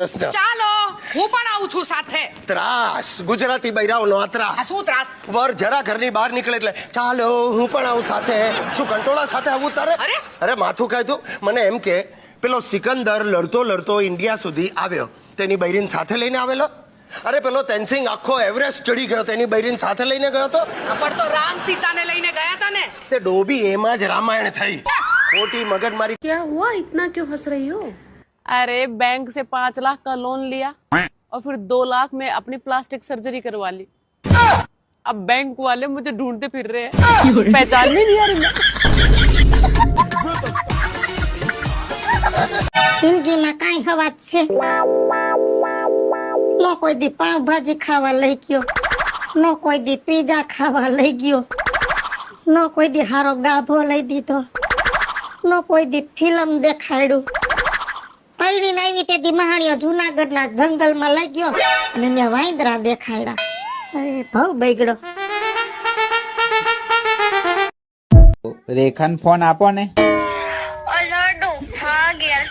ચાલો હું પણ આવું છું સાથે. ત્રાસ. ગુજરાતી બૈરાઓનો આ ત્રાસ. શું ત્રાસ? વર જરા ઘરની બહાર નીકળે એટલે ચાલો હું પણ આવું સાથે. શું કંટોળા સાથે આવું તારે? અરે! અરે માથું કાઢ્યું મને એમ કે પેલો સિકંદર લડતો લડતો ઇન્ડિયા સુધી આવ્યો. તેની બૈરીન સાથે લઈને આવેલો. અરે પેલો તેનસિંગ આખો એવરેસ્ટ ચડી ગયો. તેની બૈરીન સાથે લઈને ગયો તો? પણ તો રામ સીતાને લઈને ગયા હતા ને. તે ડોબી એમાં જ રામાયણ થઈ. ખોટી મગજમારી. ક્યાં હુઆ ઇતના ક્યું હસ રહી હો? अरे बैंक से पांच लाख का लोन लिया और फिर दो लाख में अपनी प्लास्टिक सर्जरी करवा ली अब बैंक वाले मुझे ढूंढते फिर रहे हैं पहचान में नहीं आ रही मैं જિંદગીમાં કાંઈ હવા જ છે નો કોઈ દી પાવભાજી ખાવા લઈ ગયો નો કોઈ દી પીઝા ખાવા લઈ ગયો નો કોઈ દી હારો ગાભો લઈ દીધો નો કોઈ દી ફિલ્મ દેખાડ્યું પૈડીને આવી તે દિમાહાણીઓ જૂનાગઢના જંગલમાં લઈ ગયો અને ત્યાં વાંદરા દેખાડ્યા અરે ભાવ બગડો રેખાન ફોન આપો ને.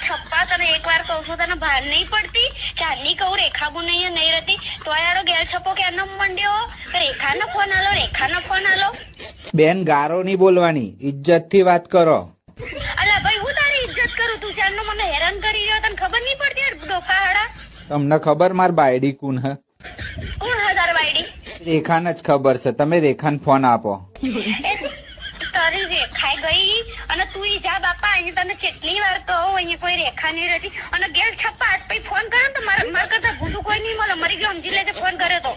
છપ્પા તને એક વાર કહું છું તને ભાર નહીં પડતી. ચાંદની કહું રેખા બુ નહીં નહીં રહેતી. તો યારો ગેર છપ્પો ક્યારનો મંડ્યો? રેખાનો ફોન આલો રેખાનો ફોન આલો. બેન ગારો નહીં બોલવાની. ઇજ્જતથી વાત કરો. ઇજ્જત કરું તું મને હેરાન કરી રહ્યો તને ખબર નહીં પડતી યાર ડોફા હાડા? તમને ખબર માર બાયડી કુન હ? કોણ હજાર રેખાને જ ખબર છે. તમે રેખાન ફોન આપો. તારી રેખાઈ ગઈ અને તું ઈ જા બાપા અહીંયા તને કેટલી વાર કહો અહીંયા કોઈ રેખા નહીં રહેતી. અને ગેર છપ્પા આજ પછી ફોન કરે તો મારા મારા કરતા ભૂલું કોઈ નહીં મળે. મરી ગયો સમજી લેજે ફોન કર્યો તો.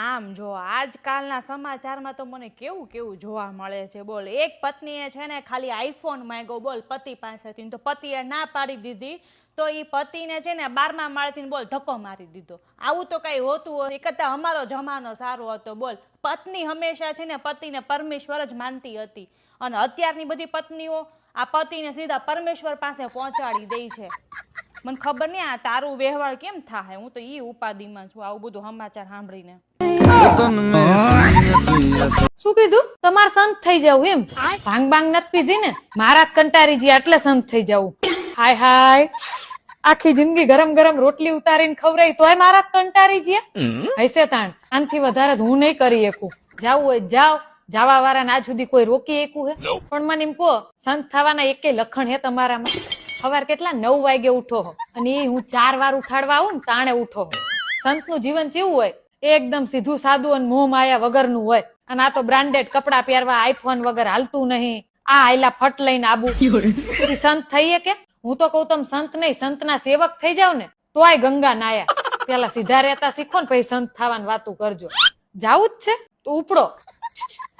આમ જો, આજકાલના સમાચારમાં તો મને કેવું કેવું જોવા મળે છે, બોલ. એક પત્નીએ છે ને ખાલી આઈફોન માંગ્યો, બોલ, પતિ પાસેથી. તો પતિએ ના પાડી દીધી, તો એ પતિને છે ને બારમા માળથી બોલ ધક્કો મારી દીધો. આવું તો કઈ હોતું હોય. એ અમારો જમાનો સારો હતો, બોલ. પત્ની હંમેશા છે ને પતિને પરમેશ્વર જ માનતી હતી. અને અત્યારની બધી પત્નીઓ આ પતિને સીધા પરમેશ્વર પાસે પહોંચાડી દે છે. મને ખબર નહીં આ તારું વ્યવહાર કેમ થાય? હું તો ઈ ઉપાધિમાં છું, આવું બધું સમાચાર સાંભળીને. શું કીધું? તમારે સંત થઈ જવું એમ? ભાંગ ભાંગ નથી પીધી ને? મારા કંટારી એટલે સંત થઈ જવું હાય હાય. આખી જિંદગી ગરમ ગરમ રોટલી ઉતારીને ખવડાવી તોય મારા કંટારી હૈસે તાણ. આનથી વધારે હું નહીં કરી શકું. જાવું હોય જાવ જાવા વાળાને આજ સુધી કોઈ રોકી એકું હે? પણ મને એમ કહો સંત થવાના એકે લખણ હે તમારામાં? સવાર કેટલા? નવ વાગે ઉઠો હો. અને એ હું ચાર વાર ઉઠાડવા આવું ને તાણે ઉઠો સંત સંતનું જીવન કેવું હોય? એકદમ સીધું સાદું અને મોહ માયા વગરનું હોય. અને આ તો બ્રાન્ડેડ કપડા પહેરવા આઈફોન વગર હાલતું નહીં. આ આયલા ફટ લઈને આબુ. સંત થઈએ કે? હું તો કઉ તમે સંત નહીં, સંતના સેવક થઈ જાવ ને, તોય ગંગા નાયા. પેલા સીધા રહેતા શીખો ને પછી સંત થવાની વાતું કરજો. જાવું જ છે. તો ઉપડો.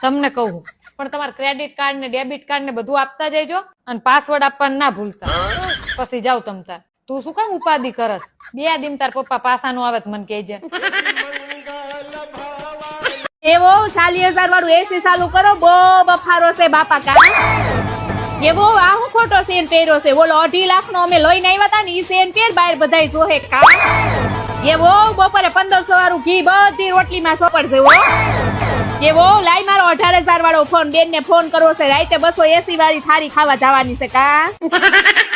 તમને કહું પણ તમારે ક્રેડિટ કાર્ડ ને ડેબિટ કાર્ડ ને બધું આપતા જઈજો અને પાસવર્ડ આપવાનું ના ભૂલતા. પછી જાવ તમ તાર. તું શું કામ ઉપાધિ કરસ? બે દિન તાર પપ્પા પાસા નું આવે મને કહેજે. એવો સાલી હજાર વાળું એસી ચાલુ કરો, બહુ બફારો છે બાપા કા એવો આ હું ખોટો સેન પહેર્યો છે. બોલો, અઢી લાખ નો અમે લઈને આવ્યા હતા ને, ઈ સેન પહેર બહાર બધા જોહે કા એવો બપોરે પંદરસો વાળું ઘી બધી રોટલીમાં સોપડ હો. એવો લાઈ મારો અઢાર હજાર વાળો ફોન બેન ને ફોન કરવો છે. રાતે બસો એસી વાળી થારી ખાવા જવાની છે કા.